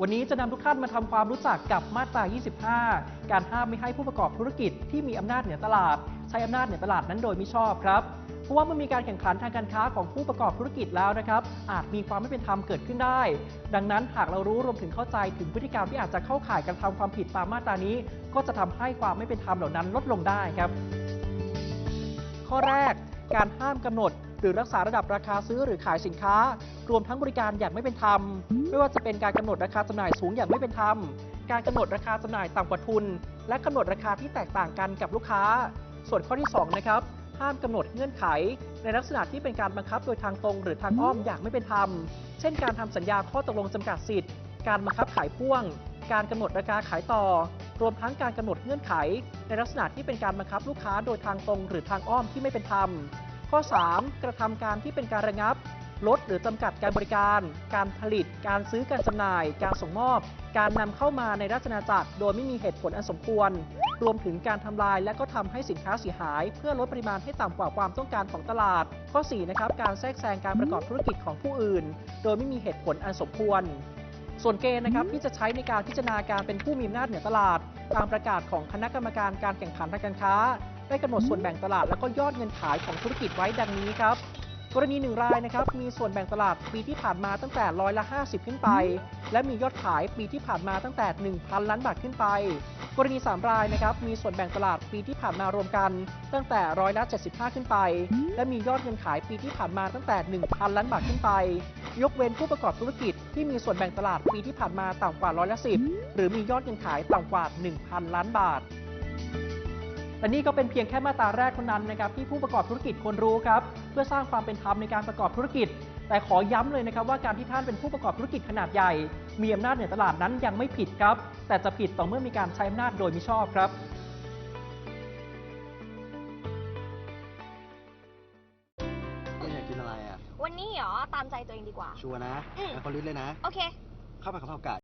วันนี้จะนำทุกท่านมาทำความรู้จักกับมาตรา 25 การห้ามไม่ให้ผู้ประกอบธุรกิจที่มีอำนาจเหนือตลาด ใช้อำนาจเหนือตลาดนั้นโดยมิชอบครับเพราะว่าเมื่อมีการแข่งขันทางการค้าของผู้ประกอบธุรกิจแล้วนะครับ อาจมีความไม่เป็นธรรมเกิดขึ้นได้ ดังนั้นหากเรารู้รวมถึงเข้าใจถึงพฤติกรรมที่อาจจะเข้าข่ายการทำความผิดตามมาตรานี้ ก็จะทำให้ความไม่เป็นธรรมเหล่านั้นลดลงได้ครับ ข้อแรกการห้ามกำหนด หรือรักษาระดับราคาซื้อหรือขายสินค้า รวมทั้งบริการอย่างไม่เป็นธรรม ไม่ว่าจะเป็นการกำหนดราคาจำหน่ายสูงอย่างไม่เป็นธรรม การกำหนดราคาจำหน่ายต่ำกว่าทุน และกำหนดราคาที่แตกต่างกันกับลูกค้า ส่วนข้อที่ 2 นะครับ ห้ามกำหนดเงื่อนไข ในลักษณะที่เป็นการบังคับโดยทางตรง หรือทางอ้อมอย่างไม่เป็นธรรม เช่น การทำสัญญาข้อตกลงจำกัดสิทธิ์ การบังคับขายพ่วง การกำหนดราคาขายต่อ รวมทั้งการกำหนดเงื่อนไข ในลักษณะที่เป็นการบังคับลูกค้าโดยทางตรง หรือทางอ้อมที่ไม่เป็นธรรม ข้อ 3 กระทำการที่เป็นการระงับ ลดหรือจำกัดการบริการ การผลิต การซื้อการจำหน่าย การส่งมอบ การนำเข้ามาในราชนาจักร โดยไม่มีเหตุผลอันสมควร รวมถึงการทำลายและก็ทำให้สินค้าเสียหาย เพื่อลดปริมาณให้ต่ำกว่าความต้องการของตลาด ข้อ4นะครับการแทรกแซงการประกอบธุรกิจของผู้อื่น โดยไม่มีเหตุผลอันสมควรส่วนเกณฑ์นะครับที่จะใช้ในการพิจารณาการเป็นผู้มีอำนาจเหนือตลาด ตามประกาศของคณะกรรมการการแข่งขันทางการค้า ได้กำหนดส่วนแบ่งตลาด และก็ยอดเงินขายของธุรกิจไว้ดังนี้ครับ กรณีหนึ่งรายนะครับมีส่วนแบ่งตลาดปีที่ผ่านมาตั้งแต่ร้อยละ 50 ขึ้นไป และมียอดขายปีที่ผ่านมาตั้งแต่ 1,000 ล้านบาทขึ้นไป กรณี 3 รายนะครับมีส่วนแบ่งตลาดปีที่ผ่านมารวมกัน ตั้งแต่ร้อยละ 75 ขึ้นไป และมียอดเงินขายปีที่ผ่านมาตั้งแต่ 1,000 ล้านบาทขึ้นไป ยกเว้นผู้ประกอบธุรกิจ ที่มีส่วนแบ่งตลาดปีที่ผ่านมาต่ำกว่าร้อยละ10หรือมียอดเงินขายต่ำกว่า 1,000 ล้านบาท และนี่ก็เป็นเพียงแค่มาตราแรกเท่านั้นนะครับที่ผู้ประกอบธุรกิจควรรู้ครับเพื่อสร้างความเป็นธรรมในการประกอบธุรกิจ แต่ขอย้ำเลยนะครับว่าการที่ท่านเป็นผู้ประกอบธุรกิจขนาดใหญ่ มีอำนาจเหนือตลาดนั้นยังไม่ผิดครับ แต่จะผิดต่อเมื่อมีการใช้อำนาจโดยมิชอบครับเราอยากกินอะไรอะ วันนี้เหรอ ตามใจตัวเองดีกว่า ชัวร์นะอืมแล้วเขาลิสต์เลยนะ โอเค ข้าวผัดกะเพราไก่